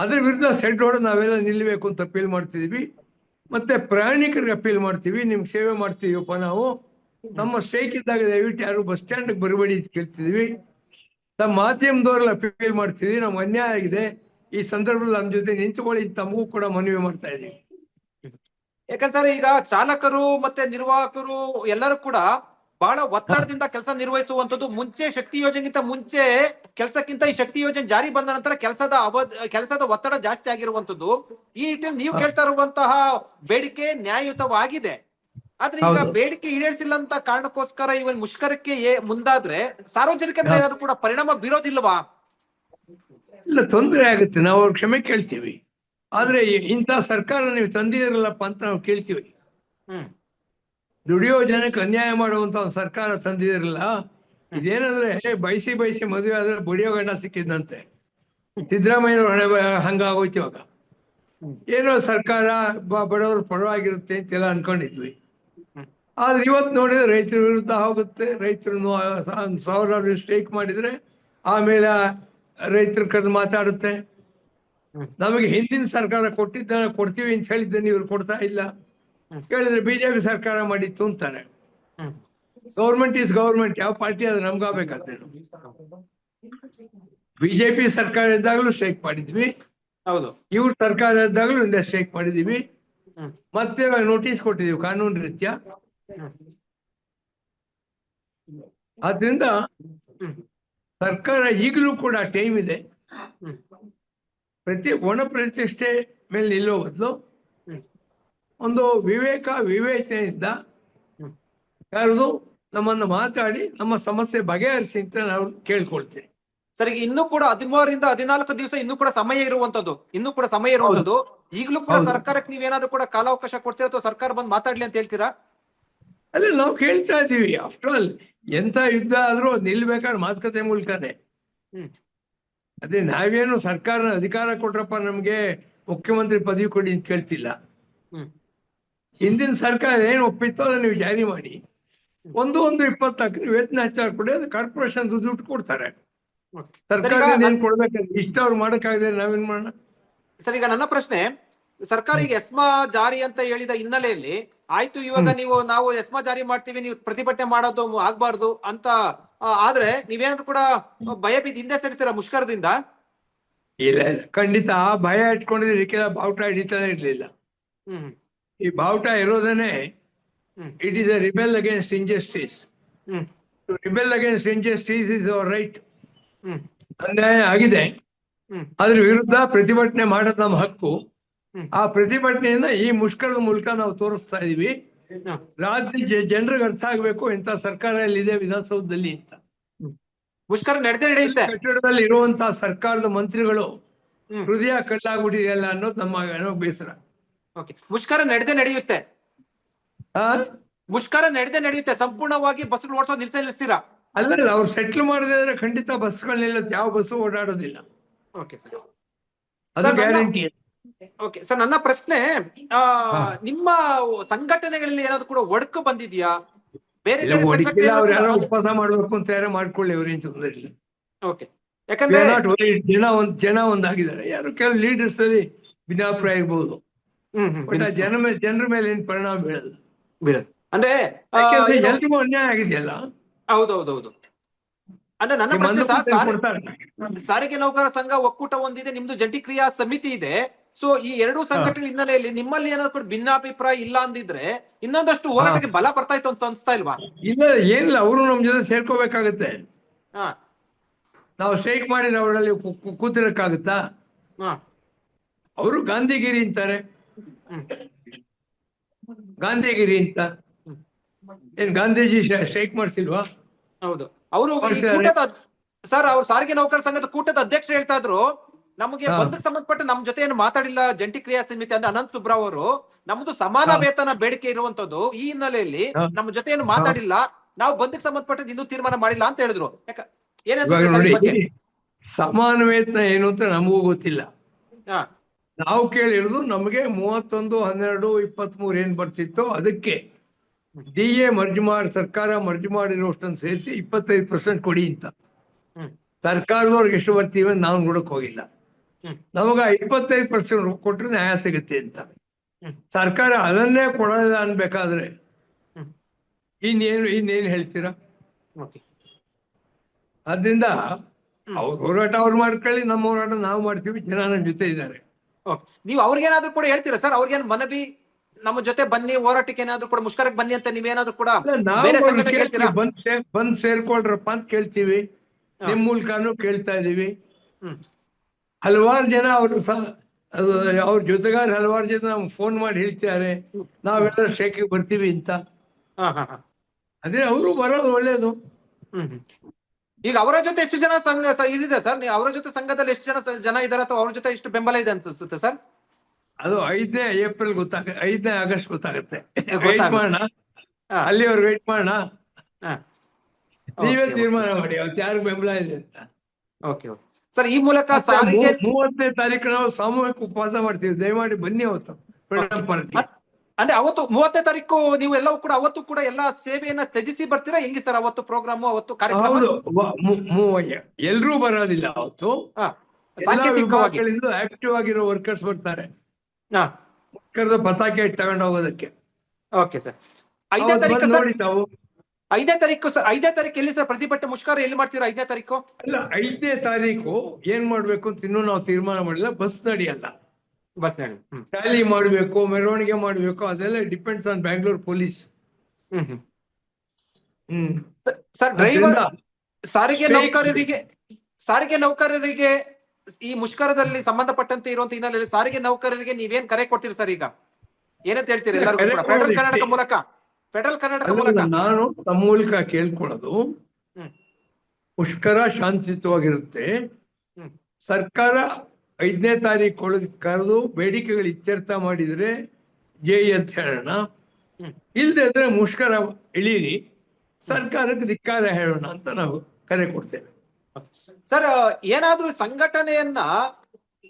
ಅದ್ರ ವಿರುದ್ಧ ಸೆಡ್ ಹೊಡೆದು ನಾವೆಲ್ಲ ನಿಲ್ಲಬೇಕು ಅಂತ ಅಪೀಲ್ ಮಾಡ್ತಿದೀವಿ. ಮತ್ತೆ ಪ್ರಯಾಣಿಕರಿಗೆ ಅಪೀಲ್ ಮಾಡ್ತೀವಿ. ನಿಮ್ಗೆ ಸೇವೆ ಮಾಡ್ತೀವಪ್ಪ ನಾವು. ನಮ್ಮ ಸ್ಟ್ರೈಕ್ ಇದ್ದಾಗ ದಯವಿಟ್ಟು ಯಾರು ಬಸ್ ಸ್ಟ್ಯಾಂಡ್ಗೆ ಬರಬೇಡಿ ಅಂತ ಕೇಳ್ತಿದೀವಿ. ನಮ್ಮ ಮಾಧ್ಯಮದವ್ರಲ್ಲಿ ಅಪೀಲ್ ಮಾಡ್ತಿದೀವಿ. ನಮ್ಗೆ ಅನ್ಯಾಯ ಆಗಿದೆ. ಈ ಸಂದರ್ಭದಲ್ಲಿ ನಮ್ಮ ಜೊತೆ ನಿಂತುಕೊಳ್ಳಿ ತಮಗೂ ಕೂಡ ಮನವಿ ಮಾಡ್ತಾ ಇದೀವಿ ಯಾಕಂದ್ರೆ ಈಗ ಚಾಲಕರು ಮತ್ತೆ ನಿರ್ವಾಹಕರು ಎಲ್ಲರೂ ಕೂಡ ಬಹಳ ಒತ್ತಡದಿಂದ ಕೆಲಸ ನಿರ್ವಹಿಸುವಂತದ್ದು ಮುಂಚೆ ಶಕ್ತಿ ಯೋಜನೆಗಿಂತ ಮುಂಚೆ ಕೆಲಸಕ್ಕಿಂತ ಈ ಶಕ್ತಿ ಯೋಜನೆ ಜಾರಿ ಬಂದ ನಂತರ ಕೆಲಸದ ಅವಧ ಕೆಲಸದ ಒತ್ತಡ ಜಾಸ್ತಿ ಆಗಿರುವಂತದ್ದು ಈ ನಿಟ್ಟಿನಲ್ಲಿ ನೀವು. ಕೇಳ್ತಾ ಇರುವಂತಹ ಬೇಡಿಕೆ ನ್ಯಾಯಯುತವಾಗಿದೆ. ಆದ್ರೆ ಈಗ ಬೇಡಿಕೆ ಈಡೇರಿಸಿಲ್ಲ ಅಂತ ಕಾರಣಕ್ಕೋಸ್ಕರ ಇವನ್ ಮುಷ್ಕರಕ್ಕೆ ಏ- ಮುಂದಾದ್ರೆ ಸಾರ್ವಜನಿಕರ ಮೇಲೆ ಹಾ. ಕೂಡ ಪರಿಣಾಮ ಬೀರೋದಿಲ್ವಾ? ಇಲ್ಲ ತೊಂದರೆ ಆಗುತ್ತೆ. ನಾವು ಅವ್ರ ಕ್ಷಮೆ ಕೇಳ್ತೀವಿ. ಆದ್ರೆ ಇಂತ ಇಂಥ ಸರ್ಕಾರ ನೀವು ತಂದಿರಲ್ಲಪ್ಪ ಅಂತ ನಾವು ಕೇಳ್ತೀವಿ. ದುಡಿಯೋ ಜನಕ್ಕೆ ಅನ್ಯಾಯ ಮಾಡುವಂತ ಒಂದು ಸರ್ಕಾರ ತಂದಿದಿರಲ್ಲ, ಇದೇನಂದ್ರೆ ಬಯಸಿ ಬಯಸಿ ಮದುವೆ ಆದ್ರೆ ಬುಡಿಯೋ ಗಂಡ ಸಿಕ್ಕಿದ್ದಂತೆ ಸಿದ್ದರಾಮಯ್ಯ ಹಣೆ ಹಂಗಾಗೋಯ್ತು ಇವಾಗ ಏನೋ ಸರ್ಕಾರ ಬಡವರು ಪರವಾಗಿರುತ್ತೆ ಅಂತೆಲ್ಲ ಅನ್ಕೊಂಡಿದ್ವಿ. ಆದ್ರೆ ಇವತ್ತು ನೋಡಿದ್ರೆ ರೈತರ ವಿರುದ್ಧ ಹೋಗುತ್ತೆ ರೈತರು ಸಾವಿರಾರು ಸ್ಟ್ರೈಕ್ ಮಾಡಿದ್ರೆ ಆಮೇಲೆ ರೈತರ ಕರೆದು ಮಾತಾಡುತ್ತೆ ನಮಗೆ ಹಿಂದಿನ ಸರ್ಕಾರ ಕೊಟ್ಟಿದ್ದ, ಕೊಡ್ತೀವಿ ಅಂತ ಹೇಳಿದ್ದನ್ನು ಇವ್ರು ಕೊಡ್ತಾ ಇಲ್ಲ. ಕೇಳಿದ್ರೆ ಬಿಜೆಪಿ ಸರ್ಕಾರ ಮಾಡಿತ್ತು ಅಂತಾನೆ ಗೌರ್ಮೆಂಟ್ ಈಸ್ ಗೌರ್ಮೆಂಟ್ ಯಾವ ಪಾರ್ಟಿ ಅದು ನಮ್ಗಾಗಬೇಕಂತ ಬಿಜೆಪಿ ಸರ್ಕಾರ ಇದ್ದಾಗಲೂ ಸ್ಟ್ರೈಕ್ ಮಾಡಿದ್ವಿ. ಹೌದು. ಇವ್ರ ಸರ್ಕಾರ ಇದ್ದಾಗಲೂ ಹಿಂದೆ ಸ್ಟ್ರೈಕ್ ಮಾಡಿದೀವಿ. ಮತ್ತೆ ನೋಟಿಸ್ ಕೊಟ್ಟಿದೀವಿ ಕಾನೂನು ರೀತ್ಯ. ಆದ್ರಿಂದ ಸರ್ಕಾರ ಈಗಲೂ ಕೂಡ ಟೈಮ್ ಇದೆ. ಪ್ರತಿ ಒಣ ಪ್ರತಿಷ್ಠೆ ಮೇಲೆ ನಿಲ್ಲೋ ಬದಲು ಒಂದು ವಿವೇಕ ವಿವೇಚನೆಯಿಂದ ಯಾರು ಕರೆದು ನಮ್ಮನ್ನು ಮಾತಾಡಿ ನಮ್ಮ ಸಮಸ್ಯೆ ಬಗೆಹರಿಸಿ ಅಂತ ನಾವು ಕೇಳ್ಕೊಳ್ತೇವೆ ಸರಿ ಇನ್ನು ಕೂಡ ಹದಿಮೂರರಿಂದ ಹದಿನಾಲ್ಕು ದಿವಸ ಇನ್ನು ಕೂಡ ಸಮಯ ಇರುವಂತದ್ದು ಇನ್ನು ಕೂಡ ಸಮಯ ಇರುವಂತದ್ದು ಈಗಲೂ ಕೂಡ. ಸರ್ಕಾರಕ್ಕೆ ನೀವೇನಾದ್ರೂ ಕೂಡ ಕಾಲಾವಕಾಶ ಕೊಡ್ತೀರಾ ಅಥವಾ ಸರ್ಕಾರ ಬಂದು ಮಾತಾಡ್ಲಿ ಅಂತ ಹೇಳ್ತೀರಾ? ಅಲ್ಲ ನಾವು ಕೇಳ್ತಾ ಇದ್ದೀವಿ. ಆಫ್ಟರ್ ಆಲ್ ಎಂತ ಯುದ್ಧ ಆದ್ರೂ ನಿಲ್ಬೇಕಾದ್ರೆ ಮಾತುಕತೆ ಮೂಲಕನೇ. ಅದೇ ನಾವೇನು ಸರ್ಕಾರ ಅಧಿಕಾರ ಕೊಟ್ರಪ್ಪ ನಮ್ಗೆ ಮುಖ್ಯಮಂತ್ರಿ ಪದವಿ ಕೊಡಿ ಅಂತ ಕೇಳ್ತಿಲ್ಲ. ಹಿಂದಿನ ಸರ್ಕಾರ ಏನು ಒಪ್ಪಿತ್ತೋ ಅದನ್ನ ನೀವು ಜಾರಿ ಮಾಡಿ. ಒಂದು ಒಂದು ಇಪ್ಪತ್ತಾಕ್ರಿ ವೇತನ ಹೆಚ್ಚಾಗಿ ಕೊಡಿ ಅದು ಕಾರ್ಪೊರೇಷನ್ ದುಡ್ಡು ಕೊಡ್ತಾರೆ. ಸರ್ಕಾರ ಏನ್ ನನ್- ಕೊಡ್ಬೇಕಾದ್ರೆ ಇಷ್ಟ ಅವ್ರು ಮಾಡಕ್ಕಾಗದೆ ನಾವೇನ್ ಮಾಡೋಣ? ಸರ್ ಈಗ ನನ್ನ ಪ್ರಶ್ನೆ ಸರ್ಕಾರ ಈಗ ಎಸ್ಮಾ ಜಾರಿ ಅಂತ ಹೇಳಿದ ಹಿನ್ನೆಲೆಯಲ್ಲಿ ಆಯ್ತು ಇವಾಗ ನೀವು ನಾವು ಎಸ್ಮಾ ಜಾರಿ ಮಾಡ್ತೀವಿ ನೀವು ಪ್ರತಿಭಟನೆ ಮಾಡೋದು ಆಗ್ಬಾರ್ದು ಅಂತ ಆದ್ರೆ ನೀವೇನಾದ್ರು ಕೂಡ ಭಯ ಬಿದ್ದು ಹಿಂದೆ ಸರಿತೀರಾ ಮುಷ್ಕರದಿಂದ? ಇಲ್ಲ ಖಂಡಿತ ಆ ಭಯ ಇಟ್ಕೊಂಡಿದ್ರೆ ಬಾವುಟ ಹಿಡಿತಾನೆ ಇರ್ಲಿಲ್ಲ. ಹ್ಮ್. ಈ ಬಾವುಟ ಇರೋದೇನೆ it is a rebel against injustice to rebel against injustice is our right ಅನ್ಯಾಯ ಆಗಿದೆ. ಅದ್ರ ವಿರುದ್ಧ ಪ್ರತಿಭಟನೆ ಮಾಡೋದು ನಮ್ಮ ಹಕ್ಕು. ಆ ಪ್ರತಿಭಟನೆಯನ್ನ ಈ ಮುಷ್ಕರದ ಮೂಲಕ ನಾವು ತೋರಿಸ್ತಾ ಇದೀವಿ. ರಾಜ್ಯ ಜನರಿಗೆ ಅರ್ಥ ಆಗ್ಬೇಕು ಇಂತ ಸರ್ಕಾರ ಇದೆ ವಿಧಾನಸೌಧದಲ್ಲಿ ಅಂತ. ಮುಷ್ಕರ ನಡೆದೇ ನಡೆಯುತ್ತೆ. ಕಟ್ಟಡದಲ್ಲಿ ಇರುವಂತಹ ಸರ್ಕಾರದ ಮಂತ್ರಿಗಳು ಹೃದಯ ಕಲ್ಲಾಗ್ಬಿಟ್ಟಿದೆಯಲ್ಲ ಅನ್ನೋದು ನಮ್ಮ ಬೇಸರ. ಓಕೆ ಮುಷ್ಕರ ನಡೆದೇ ನಡೆಯುತ್ತೆ? ಮುಷ್ಕರ ನಡೆದೇ ನಡೆಯುತ್ತೆ. ಸಂಪೂರ್ಣವಾಗಿ ಬಸ್ಗಳು ಓಡಿಸೋದು ನಿಲ್ಸೇ ನಿಲ್ಸ್ತೀರಾ ಅಲ್ಲ ಅವ್ರು ಸೆಟ್ಲ್ ಮಾಡಿದ್ರೆ ಖಂಡಿತ ಬಸ್ಗಳನ್ನೆಲ್ಲ ಯಾವ ಬಸ್ಸು ಓಡಾಡೋದಿಲ್ಲ. ಓಕೆ ಸರ್ ಅದು ನನ್ನ- ಗ್ಯಾರಂಟಿ ಓಕೆ ಸರ್ ನನ್ನ ಪ್ರಶ್ನೆ ಆ, ನಿಮ್ಮ ಸಂಘಟನೆಗಳಲ್ಲಿ ಏನಾದ್ರು ಕೂಡ ಒಡಕು ಬಂದಿದ್ಯಾ? ಬೇರೆ ಅವ್ರು ಯಾರೋ ಉಪವಾಸ ಮಾಡ್ಬೇಕು ಅಂತ ಯಾರೋ ಮಾಡ್ಕೊಳ್ಳಿ ಅವ್ರೇನ್ ತೊಂದರೆ ಇಲ್ಲ. ಓಕೆ ಯಾಕಂದ್ರೆ. ಜನ ಒಂದ್ ಜನ ಒಂದಾಗಿದ್ದಾರೆ. ಯಾರು ಕೆಲವು ಲೀಡರ್ಸ್ ಅಲ್ಲಿ ಭಿನ್ನಾಭಿಪ್ರಾಯ ಇರ್ಬೋದು. ಬಟ್ ಆ ಜನ ಮೇಲೆ ಜನರ ಮೇಲೆ ಏನ್ ಪರಿಣಾಮ ಬೀಳಲ್ಲ. ಬೀಳದು ಅಂದ್ರೆ ಎಲ್ರಿಗೂ ಅನ್ಯಾಯ ಆಗಿದೆಯಲ್ಲ? ಹೌದೌದೌದು. ಅಂದ್ರೆ ನನ್ನ ಪ್ರಶ್ನೆ. ಸಾರಿಗೆ ನೌಕರ ಸಂಘ ಒಕ್ಕೂಟ ಒಂದಿದೆ ನಿಮ್ದು ಜಂಟಿ ಕ್ರಿಯಾ ಸಮಿತಿ ಇದೆ. ಸೊ ಈ ಎರಡು ಸಂಘಟನೆ ಹಿನ್ನೆಲೆಯಲ್ಲಿ ನಿಮ್ಮಲ್ಲಿ ಏನಾದ್ರು ಭಿನ್ನಾಭಿಪ್ರಾಯ ಇಲ್ಲ ಅಂದಿದ್ರೆ ಇನ್ನೊಂದಷ್ಟು ಹೋರಾಟಕ್ಕೆ ಬಲ ಬರ್ತಾ ಇತ್ತು ಅಂತ ಅನ್ಸ್ತಾ ಇಲ್ವಾ? ಇಲ್ಲ ಏನಿಲ್ಲ. ಅವರು ನಮ್ ಜೊತೆ ಸೇರ್ಕೋಬೇಕಾಗತ್ತೆ. ಹಾ. ನಾವು ಸ್ಟ್ರೈಕ್ ಮಾಡಿದ್ರೆ ಅವರಲ್ಲಿ ಕೂತಿರಕ್ಕಾಗುತ್ತಾ? ಹಾ. ಅವರು ಗಾಂಧಿಗಿರಿ ಅಂತಾರೆ. ಗಾಂಧಿಗಿರಿ ಅಂತ. ಏನ್ ಗಾಂಧೀಜಿ ಸ್ಟ್ರೈಕ್ ಮಾಡಿಸಿಲ್ವಾ? ಹೌದು. ಅವರು ಸರ್ ಅವ್ರು ಸಾರಿಗೆ ನೌಕರ ಸಂಘದ ಕೂಟದ ಅಧ್ಯಕ್ಷರು ಹೇಳ್ತಾ ಇದ್ರು. ನಮಗೆ. ಬಂದಕ್ಕೆ ಸಂಬಂಧಪಟ್ಟ ನಮ್ ಜೊತೆ ಏನು ಮಾತಾಡಿಲ್ಲ ಜಂಟಿ ಕ್ರಿಯಾ ಸಮಿತಿ ಅಂದ್ರೆ ಅನಂತ್ ಸುಬ್ರಾವ್ ಅವರು. ನಮ್ದು ಸಮಾನ ವೇತನ ಬೇಡಿಕೆ ಇರುವಂತದ್ದು ಈ ಹಿನ್ನೆಲೆಯಲ್ಲಿ ನಮ್ಮ ಜೊತೆ ಏನು ಮಾತಾಡಿಲ್ಲ. ನಾವು ಬಂದಕ್ಕೆ ಸಂಬಂಧಪಟ್ಟದ್ದು ಇನ್ನೂ ತೀರ್ಮಾನ ಮಾಡಿಲ್ಲ ಅಂತ ಹೇಳಿದ್ರು. ಸಮಾನ ವೇತನ ಏನು ಅಂತ ನಮಗೂ ಗೊತ್ತಿಲ್ಲ. ಹಾ. ನಾವು ಕೇಳಿರೋದು ನಮಗೆ ಮೂವತ್ತೊಂದು ಹನ್ನೆರಡು ಇಪ್ಪತ್ಮೂರು ಏನ್ ಬರ್ತಿತ್ತೋ ಅದಕ್ಕೆ. ಡಿ ಎ ಮರ್ಜಿ ಮಾಡಿ ಸರ್ಕಾರ ಮರ್ಜಿ ಮಾಡಿರೋಷ್ಟನ್ನು ಸೇರಿಸಿ ಇಪ್ಪತ್ತೈದು ಪರ್ಸೆಂಟ್ ಕೊಡಿ ಅಂತ. ಸರ್ಕಾರದವ್ರಿಗೆ ಎಷ್ಟು ಬರ್ತೀವಿ ಅಂತ ನಾವು ನೋಡಕ್ ಹೋಗಿಲ್ಲ. ನಮಗ ಇಪ್ಪತ್ತೈದು ಪರ್ಸೆಂಟ್ ಕೊಟ್ರೆ ನ್ಯಾಯ ಸಿಗುತ್ತೆ ಅಂತ. ಸರ್ಕಾರ ಅದನ್ನೇ ಕೊಡಲ್ಲ ಅನ್ಬೇಕಾದ್ರೆ. ಇನ್ನೇನು ಇನ್ನೇನು ಹೇಳ್ತೀರಾ? ಆದ್ರಿಂದ ಅವ್ರ ಹೋರಾಟ ಅವ್ರು ಮಾಡ್ಕೊಳ್ಳಿ ನಮ್ಮ ಹೋರಾಟ ನಾವು ಮಾಡ್ತೀವಿ ಜನ ನಮ್ಮ ಜೊತೆ ಇದ್ದಾರೆ. ನೀವು ಅವ್ರಿಗೇನಾದ್ರೂ ಕೂಡ ಹೇಳ್ತೀರಾ ಸರ್? ಅವ್ರಿಗೇನ್ ಮನವಿ ನಮ್ಮ ಜೊತೆ ಬನ್ನಿ ಹೋರಾಟಕ್ಕೆ ಏನಾದ್ರು ಕೂಡ ಮುಷ್ಕರಕ್ಕೆ ಬನ್ನಿ ಅಂತ ನೀವೇನಾದ್ರೂ ಕೂಡ ಬೇರೆ ಅವ್ರನ್ನ ಸಂಘಟನೆ ಹೇಳ್ತೀರಾ ಬಂದ್ ಸೇರ್ ಬಂದ್ ಸೇರ್ಕೊಳ್ರಪ್ಪ ಅಂತ ಕೇಳ್ತೀವಿ. ನಿಮ್ ಮೂಲಕನೂ ಕೇಳ್ತಾ ಇದೀವಿ. ಹಲವಾರು ಜನ ಅವರು ಅವ್ರ ಜೊತೆಗಾರ ಹಲವಾರು ಜನ ನಮ್ಗೆ ಫೋನ್ ಮಾಡಿ ಹೇಳ್ತಾರೆ ನಾವೆಲ್ಲ ಶೇಖಿಗೆ ಬರ್ತೀವಿ ಅಂತ. ಅದೇ ಅವರು ಬರೋದು ಒಳ್ಳೇದು. ಈಗ ಅವರ ಜೊತೆ ಎಷ್ಟು ಜನ ಸಂಘ ಇದೆ ಇದಿದೆ ಸರ್? ನೀವು ಅವರ ಜೊತೆ ಸಂಘದಲ್ಲಿ ಎಷ್ಟು ಜನ ಜನ ಇದಾರೆ ಅಥವಾ ಅವ್ರ ಜೊತೆ ಎಷ್ಟು ಬೆಂಬಲ ಇದೆ ಅನ್ಸುತ್ತೆ ಸರ್? ಅದು ಐದನೇ ಏಪ್ರಿಲ್ ಗೊತ್ತಾಗ ಐದನೇ ಆಗಸ್ಟ್ ಗೊತ್ತಾಗುತ್ತೆ. ವೆಯ್ಟ್ ಮಾಡೋಣ. ಅಲ್ಲಿವರೆಗೆ ವೇಟ್ ಮಾಡೋಣ. ನೀವೇ ತೀರ್ಮಾನ ಮಾಡಿ ಅವತ್ತು ಯಾರು ಬೆಂಬಲ ಇದೆ ಅಂತ. ಓಕೆ ಸರ್ ಈ ಮೂಲಕ ಸಾರಿಗೆ ಮೂವತ್ತನೇ ತಾರೀಕು ನಾವು ಸಾಮೂಹಿಕ ಉಪವಾಸ ಮಾಡ್ತೀವಿ. ದಯಮಾಡಿ ಬನ್ನಿ ಅವತ್ತು. ಅಂದ್ರೆ ಅವತ್ತು ಮೂವತ್ತನೇ ತಾರೀಕು ನೀವು ಎಲ್ಲವೂ ಕೂಡ ಅವತ್ತು ಕೂಡ ಎಲ್ಲಾ ಸೇವೆಯನ್ನ ತ್ಯಜಿಸಿ ಬರ್ತೀರಾ? ಹೆಂಗಿ ಸರ್ ಅವತ್ತು ಪ್ರೋಗ್ರಾಮ್ ಅವತ್ತು ಕಾರ್ಯಕ್ರಮ? ಎಲ್ರೂ ಬರೋದಿಲ್ಲ ಅವತ್ತು. ಸಾಂಕೇತಿಕವಾಗಿ? ಆಕ್ಟಿವ್ ಆಗಿರೋ ವರ್ಕರ್ಸ್ ಬರ್ತಾರೆ. ವರ್ಕರ್ದ ಪತಾಕೆ ತಗೊಂಡು ಹೋಗೋದಕ್ಕೆ. Okay sir. ಐದನೇ ತಾರೀಕು ನೋಡಿ ತಾವು. ಐದನೇ ತಾರೀಕು ಸರ್ ಐದನೇ ತಾರೀಕು ಎಲ್ಲಿ ಸರ್ ಪ್ರತಿಭಟನೆ ಮುಷ್ಕರ ಎಲ್ಲಿ ಮಾಡ್ತೀರಾ ಐದನೇ ತಾರೀಕು? ಅಲ್ಲ ಐದನೇ ತಾರೀಕು ಏನ್ ಮಾಡ್ಬೇಕು ಅಂತ ಇನ್ನೂ ನಾವು ತೀರ್ಮಾನ ಮಾಡಿಲ್ಲ ಬಸ್ ನಡೆಯಲ್ಲ. ಬಸ್ ಹ್ಮ್. ರ್ಯಾಲಿ ಮಾಡಬೇಕು ಮೆರವಣಿಗೆ ಮಾಡಬೇಕು ಅದೆಲ್ಲ depends on Bangalore police hmm hmm. Hmm. ಸ- ಸರ್ ಡ್ರೈವರ್ ಸಾರಿಗೆ ನೌಕರರಿಗೆ ಸಾರಿಗೆ ನೌಕರರಿಗೆ ಈ ಮುಷ್ಕರದಲ್ಲಿ ಸಂಬಂಧಪಟ್ಟಂತೆ ಇರುವಂತ ಹಿನ್ನೆಲೆಯಲ್ಲಿ ಸಾರಿಗೆ ನೌಕರರಿಗೆ ನೀವೇನ್ ಕರೆ ಕೊಡ್ತೀರಿ ಸರ್ ಈಗ? ಏನಂತ ಹೇಳ್ತೀರಿ ಎಲ್ಲರಿಗೂ ಕೂಡ? ಫೆಡರಲ್ ಕರ್ನಾಟಕ. ಮೂಲಕ? ಫೆಡರಲ್ ಕರ್ನಾಟಕ ಮೂಲಕ? ನಾನು ತಮ್ಮ ಮೂಲಕ ಕೇಳ್ಕೊಳ್ಳೋದು ಮುಷ್ಕರ ಶಾಂತಿಯುತವಾಗಿರುತ್ತೆ. ಸರ್ಕಾರ ಐದನೇ ತಾರೀಕು ಒಳಗೆ ಕರೆದು ಬೇಡಿಕೆಗಳು ಇತ್ಯರ್ಥ ಮಾಡಿದ್ರೆ ಜೈ ಅಂತ ಹೇಳೋಣ. ಇಲ್ಲದೆ ಅಂದರೆ ಮುಷ್ಕರ ಇಳೀರಿ ಸರ್ಕಾರಕ್ಕೆ ಧಿಕ್ಕಾರ ಹೇಳೋಣ ಅಂತ ನಾವು ಕರೆ ಕೊಡ್ತೇವೆ. ಸರ್ ಏನಾದ್ರೂ ಸಂಘಟನೆಯನ್ನ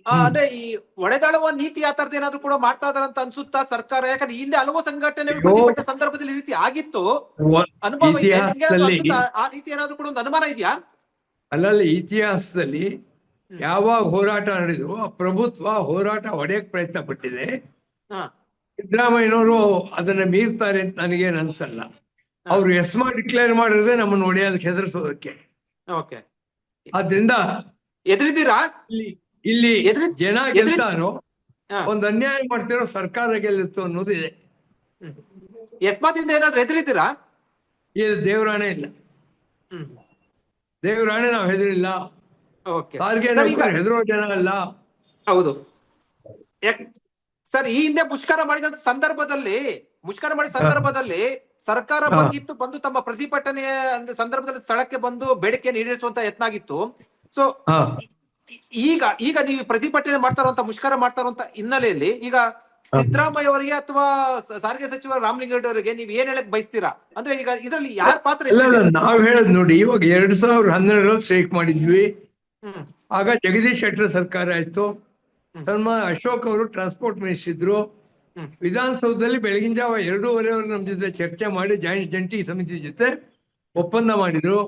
ಅಂದ್ರೆ ಈ ಒಡೆದಾಳುವ ನೀತಿ ಆ ತರದ ಏನಾದ್ರು ಕೂಡ ಮಾಡ್ತಾ ಇದಾರೆ ಅಂತ ಅನ್ಸುತ್ತಾ ಸರ್ಕಾರ? ಯಾಕಂದ್ರೆ ಹಿಂದೆ ಹಲವು ಸಂಘಟನೆಗಳು ಸಂದರ್ಭದಲ್ಲಿ ಈ ರೀತಿ ಆಗಿತ್ತು. ಅನುಭವ ಆ ರೀತಿ ಏನಾದ್ರು ಕೂಡ ಒಂದು ಅನುಮಾನ ಇದೆಯಾ? ಅಲ್ಲಲ್ಲಿ ಇತಿಹಾಸದಲ್ಲಿ ಯಾವಾಗ ಹೋರಾಟ ನಡೆದ್ರು ಆ ಪ್ರಭುತ್ವ ಹೋರಾಟ ಹೊಡೆಯಕ್ ಪ್ರಯತ್ನ ಪಟ್ಟಿದೆ. ಸಿದ್ದರಾಮಯ್ಯನವರು ಅದನ್ನ ಮೀರ್ತಾರೆ ಅಂತ ನನಗೇನು ಅನ್ಸಲ್ಲ. ಅವ್ರು ಎಸ್ಮಾ ಡಿಕ್ಲೇರ್ ಮಾಡಿದ್ರೆ ನಮ್ಮನ್ನು ಹೊಡೆಯೋದಕ್ಕೆ ಹೆದರ್ಸೋದಕ್ಕೆ. ಓಕೆ. ಆದ್ರಿಂದ ಎದುರಿದ್ದೀರಾ? ಇಲ್ಲಿ ಜನ ಗೆಲ್ತಾರೋ. ಒಂದ್ ಅನ್ಯಾಯ ಮಾಡ್ತಿರೋ ಸರ್ಕಾರ ಗೆಲ್ಲುತ್ತೋ ಅನ್ನೋದು ಇದೆ ಹ್ಮ್. ಯಸ್ಮಾದಿಂದ ಏನಾದ್ರು ಎದುರಿದ್ದೀರಾ? ಇದು ದೇವರಾಣೆ ಇಲ್ಲ. ದೇವರಾಣೆ ನಾವು ಹೆದರಿಲ್ಲ. ಹೆದರೋ ಜನ ಅಲ್ಲ. ಹೌದು. ಸರ್ ಈ ಹಿಂದೆ ಮುಷ್ಕರ ಮಾಡಿದ ಸಂದರ್ಭದಲ್ಲಿ ಮುಷ್ಕರ ಮಾಡಿದ ಸಂದರ್ಭದಲ್ಲಿ ಸರ್ಕಾರ. ಬಂದಿತ್ತು ಬಂದು ತಮ್ಮ ಪ್ರತಿಭಟನೆ ಸಂದರ್ಭದಲ್ಲಿ ಸ್ಥಳಕ್ಕೆ ಬಂದು ಬೇಡಿಕೆಯನ್ನು ಈಡೇರಿಸುವಂತ ಯತ್ನ ಆಗಿತ್ತು ಸೊ ಈಗ ಈಗ ನೀವು ಪ್ರತಿಭಟನೆ ಮಾಡ್ತಾ ಇರುವಂತ ಮುಷ್ಕರ ಮಾಡ್ತಾ ಇರುವಂತ ಹಿನ್ನೆಲೆಯಲ್ಲಿ ಈಗ ಸಿದ್ದರಾಮಯ್ಯ ಅವರಿಗೆ ಅಥವಾ ಸಾರಿಗೆ ಸಚಿವ ರಾಮಲಿಂಗಾರೆಡ್ಡಿ ಅವರಿಗೆ ನೀವು ಏನ್ ಹೇಳಕ್ ಬಯಸ್ತೀರಾ? ಅಂದ್ರೆ ಈಗ ಇದರಲ್ಲಿ ಯಾರ ಪಾತ್ರ ನಾವ್ ಹೇಳದ್ ನೋಡಿ ಇವಾಗ ಎರಡ್ ಸಾವಿರದ ಹನ್ನೆರಡರಲ್ಲಿ ಸ್ಟ್ರೈಕ್ ಮಾಡಿದ್ವಿ. ಆಗ ಜಗದೀಶ್ ಶೆಟ್ಟರ್ ಸರ್ಕಾರ ಆಯ್ತು. ನಮ್ಮ ಅಶೋಕ್ ಅವರು ಟ್ರಾನ್ಸ್ಪೋರ್ಟ್ ಮಿನಿಸ್ಟರ್ ಇದ್ರು. ವಿಧಾನಸೌಧದಲ್ಲಿ ಬೆಳಗಿನ ಜಾವ ಎರಡೂವರೆಯವರು ನಮ್ಮ ಜೊತೆ ಚರ್ಚೆ ಮಾಡಿ ಜಾಯಿಂಟ್ ಜಂಟಿ ಸಮಿತಿ ಜೊತೆ ಒಪ್ಪಂದ ಮಾಡಿದ್ರು.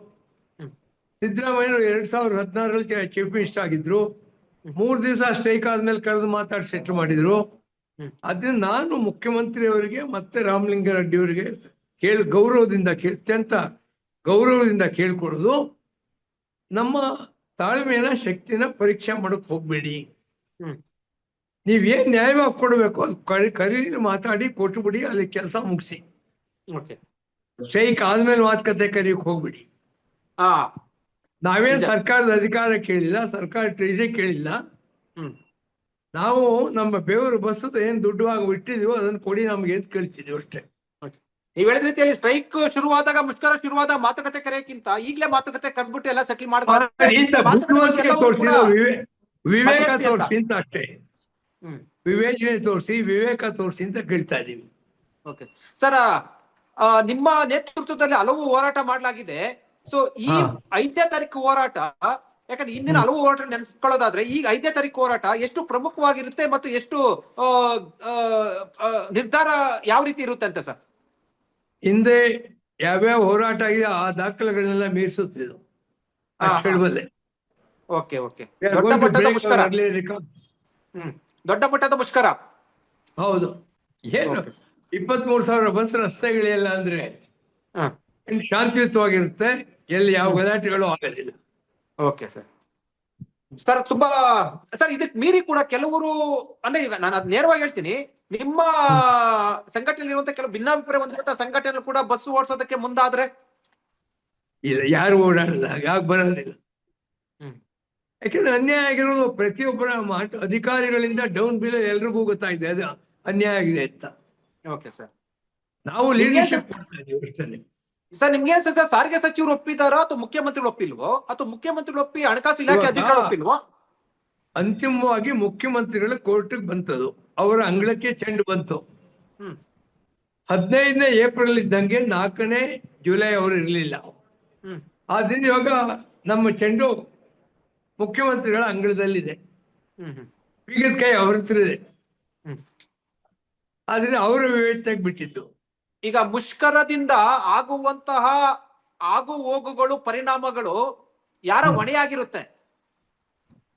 ಸಿದ್ದರಾಮಯ್ಯ ಸಿದ್ದರಾಮಯ್ಯರು ಎರಡ್ ಸಾವಿರದ ಹದಿನಾರರಲ್ಲಿ ಚೀಫ್ ಮಿನಿಸ್ಟರ್ ಆಗಿದ್ರು. ಮೂರು ದಿವಸ ಸ್ಟ್ರೈಕ್ ಆದ್ಮೇಲೆ ಕರೆದು ಮಾತಾಡಿ ಸೆಟ್ ಮಾಡಿದ್ರು. ಅದರಿಂದ ಅದನ್ನ ನಾನು ಮುಖ್ಯಮಂತ್ರಿ ಅವರಿಗೆ ಮತ್ತೆ ರಾಮಲಿಂಗಾರೆಡ್ಡಿ ಅವರಿಗೆ ಕೇಳಿ ಗೌರವದಿಂದ ಅತ್ಯಂತ ಗೌರವದಿಂದ ಕೇಳ್ಕೊಳ್ಳೋದು ನಮ್ಮ ತಾಳ್ಮೆನ ಶಕ್ತಿನ ಪರೀಕ್ಷೆ ಮಾಡಕ್ ಹೋಗ್ಬೇಡಿ. ಹ್ಮ್. ನೀವೇನ್ ನ್ಯಾಯವಾಗಿ ಕೊಡಬೇಕು ಅದು ಕರಿ ಕರೀ ಮಾತಾಡಿ ಕೊಟ್ಬಿಡಿ ಅಲ್ಲಿ ಕೆಲಸ ಮುಗಿಸಿ. ಸ್ಟ್ರೈಕ್ ಆದ್ಮೇಲೆ ಮಾತುಕತೆ ಕರಿಯಕ್ ಹೋಗ್ಬಿಡಿ. ಆ. ನಾವೇನ್ ಸರ್ಕಾರದ ಅಧಿಕಾರ ಕೇಳಿಲ್ಲ ಸರ್ಕಾರ ಇದೇ ಕೇಳಿಲ್ಲ. ಹ್ಮ್. ನಾವು ನಮ್ಮ ಬೆವರು ಬಸ್ಸದ ಏನ್ ದುಡ್ಡುವಾಗ ಇಟ್ಟಿದೀವೋ ಅದನ್ನ ಕೊಡಿ ನಮ್ಗೆ ಎದ್ ಕಳಿಸಿದೀವಿ ಅಷ್ಟೇ. ನೀವ್ ಹೇಳಿದ ರೀತಿಯಲ್ಲಿ ಸ್ಟ್ರೈಕ್ ಶುರುವಾದಾಗ ಮುಷ್ಕರ ಶುರುವಾದಾಗ ಮಾತುಕತೆ ಕರೆಯಕ್ಕಿಂತ ಈಗಲೇ ಮಾತುಕತೆ ಕರೆದ್ಬಿಟ್ಟು ಎಲ್ಲ ಸೆಟಲ್ ಮಾಡ್ಕೊಂಡು ವಿವೇಕ. ತೋರಿಸಿ ಅಂತ. ಅಷ್ಟೇ. ವಿವೇಚನೆ ತೋರಿಸಿ ವಿವೇಕ ತೋರಿಸಿ ಅಂತ ಕೇಳ್ತಾ ಇದೀವಿ ಓಕೆ ಸರ್ ನಿಮ್ಮ ನೇತೃತ್ವದಲ್ಲಿ ಹಲವು ಹೋರಾಟ ಮಾಡಲಾಗಿದೆ. ಸೊ ಈ ಐದನೇ ತಾರೀಕು ಹೋರಾಟ ಯಾಕಂದ್ರೆ ಹಿಂದಿನ ಹಲವು ಹೋರಾಟ ನೆನೆಸ್ಕೊಳ್ಳೋದಾದ್ರೆ ಈಗ ಐದನೇ ತಾರೀಕು ಹೋರಾಟ ಎಷ್ಟು ಪ್ರಮುಖವಾಗಿರುತ್ತೆ ಮತ್ತು ಎಷ್ಟು ನಿರ್ಧಾರ ಯಾವ ರೀತಿ ಇರುತ್ತೆ ಅಂತ ಸರ್ ಹಿಂದೆ ಯಾವ್ಯಾವ ಹೋರಾಟ ಆಗಿದೆ ಆ ದಾಖಲೆಗಳನ್ನೆಲ್ಲ ಮೀರಿಸುತ್ತಿದ್ದು ಅಷ್ಟು ಓಕೆ ಓಕೆ. ದೊಡ್ಡ ಮಟ್ಟದ ಮುಷ್ಕರ. ಹ್ಮ್. ದೊಡ್ಡ ಮಟ್ಟದ ಮುಷ್ಕರ. ಹೌದು. ಏನು? ಮೂರು ಇಪ್ಪತ್ಮೂರು ಸಾವಿರ ಬಸ್ ರಸ್ತೆಗಳಿಲ್ಲ ಅಂದ್ರೆ ಶಾಂತಿಯುತವಾಗಿರುತ್ತೆ? ಎಲ್ಲಿ ಯಾವ ಗಲಾಟೆಗಳು ಆಗೋದಿಲ್ಲ. Okay sir. ಸರ್ ತುಂಬಾ ಸರ್ ಇದಕ್ ಮೀರಿ ಕೂಡ ಕೆಲವರು ಅಂದ್ರೆ ಈಗ ನಾನು ಅದ್ ನೇರವಾಗಿ ಹೇಳ್ತೀನಿ ನಿಮ್ಮ ಸಂಘಟನೆಯಲ್ಲಿರುವಂತ ಕೆಲವು ಭಿನ್ನಾಭಿಪ್ರಾಯ ಹೊಂದಿರುವಂತಹ ಸಂಘಟನೆ ಕೂಡ ಬಸ್ ಓಡಿಸೋದಕ್ಕೆ ಮುಂದಾದ್ರೆ? ಇಲ್ಲ ಯಾರು ಓಡಾಡಲ್ಲ ಯಾಕೆ ಬರೋದಿಲ್ಲ. ಯಾಕೆಂದ್ರೆ ಅನ್ಯಾಯ ಆಗಿರೋದು ಪ್ರತಿಯೊಬ್ಬರ ಮಾಟ ಅಧಿಕಾರಿಗಳಿಂದ ಡೌನ್ ಬಿಲ್ ಎಲ್ರಿಗೂ ಗೊತ್ತಾಗಿದೆ ಅದು ಅನ್ಯಾಯ ಆಗಿದೆ ಅಂತ. ಓಕೆ ಸರ್ ನಾವು ಲೀಡರ್ಶಿಪ್ ಸರ್ ನಿಮ್ಗೆ ಸರ್ ಸಾರಿಗೆ ಸಚಿವರು ಒಪ್ಪಿದಾರೋ ಅಥವಾ ಮುಖ್ಯಮಂತ್ರಿಗಳು ಒಪ್ಪಿಲ್ವೋ? ಅಥವಾ ಮುಖ್ಯಮಂತ್ರಿಗಳು ಒಪ್ಪಿ ಹಣಕಾಸು ಇಲಾಖೆ ಅಧಿಕಾರಿ ಒಪ್ಪಿಲ್ವೋ? ಅಂತಿಮವಾಗಿ ಮುಖ್ಯಮಂತ್ರಿಗಳ ಕೋರ್ಟ್ಗೆ ಬಂತದು. ಅವರ ಅಂಗಳಕ್ಕೆ ಚೆಂಡು ಬಂತು. ಹದಿನೈದನೇ ಏಪ್ರಿಲ್ ಇದ್ದಂಗೆ ನಾಲ್ಕನೇ ಜುಲೈ ಅವರು ಇರಲಿಲ್ಲ. ಆ ಆದ್ರಿಂದ ಇವಾಗ ನಮ್ಮ ಚೆಂಡು ಮುಖ್ಯಮಂತ್ರಿಗಳ ಅಂಗಳದಲ್ಲಿದೆ. ಬೀಗದ ಕೈ ಅವ್ರ ಹತ್ರ ಇದೆ. ಆದ್ರೆ ಅವರ ವಿವೇಚನೆಗೆ ಬಿಟ್ಟಿದ್ದು. ಈಗ ಮುಷ್ಕರದಿಂದ ಆಗುವಂತಹ ಆಗು ಹೋಗುಗಳು ಪರಿಣಾಮಗಳು ಯಾರ ಹೊಣೆಯಾಗಿರುತ್ತೆ?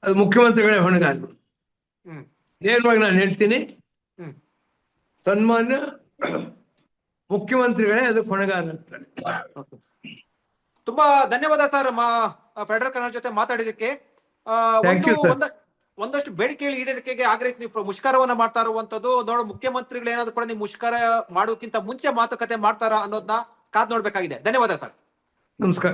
ಅದು ಮುಖ್ಯಮಂತ್ರಿಗಳೇ ಹೊಣೆಗಾರರು. ನೇರವಾಗಿ ನಾನು ಹೇಳ್ತೀನಿ. ಸನ್ಮಾನ್ಯ ಮುಖ್ಯಮಂತ್ರಿಗಳೇ ಅದು Okay. ತುಂಬಾ ಧನ್ಯವಾದ ಸರ್ ಫೆಡರಲ್ ಕನ್ನಡ ಜೊತೆ ಮಾತಾಡಿದಕ್ಕೆ ಒಂದಷ್ಟು ಬೇಡಿಕೆಗಳು ಈಡೇರಿಕೆಗೆ ಆಗ್ರಹಿಸಿ ನೀವು ಮುಷ್ಕರವನ್ನ ಮಾಡ್ತಾ ಇರುವಂತದ್ದು ನೋಡು ಮುಖ್ಯಮಂತ್ರಿಗಳು ಏನಾದ್ರು ಕೂಡ ನೀವು ಮುಷ್ಕರ ಮಾಡೋಕ್ಕಿಂತ ಮುಂಚೆ ಮಾತುಕತೆ ಮಾಡ್ತಾರ ಅನ್ನೋದನ್ನ ಕಾದ್ ನೋಡ್ಬೇಕಾಗಿದೆ. ಧನ್ಯವಾದ ಸರ್. ನಮಸ್ಕಾರ.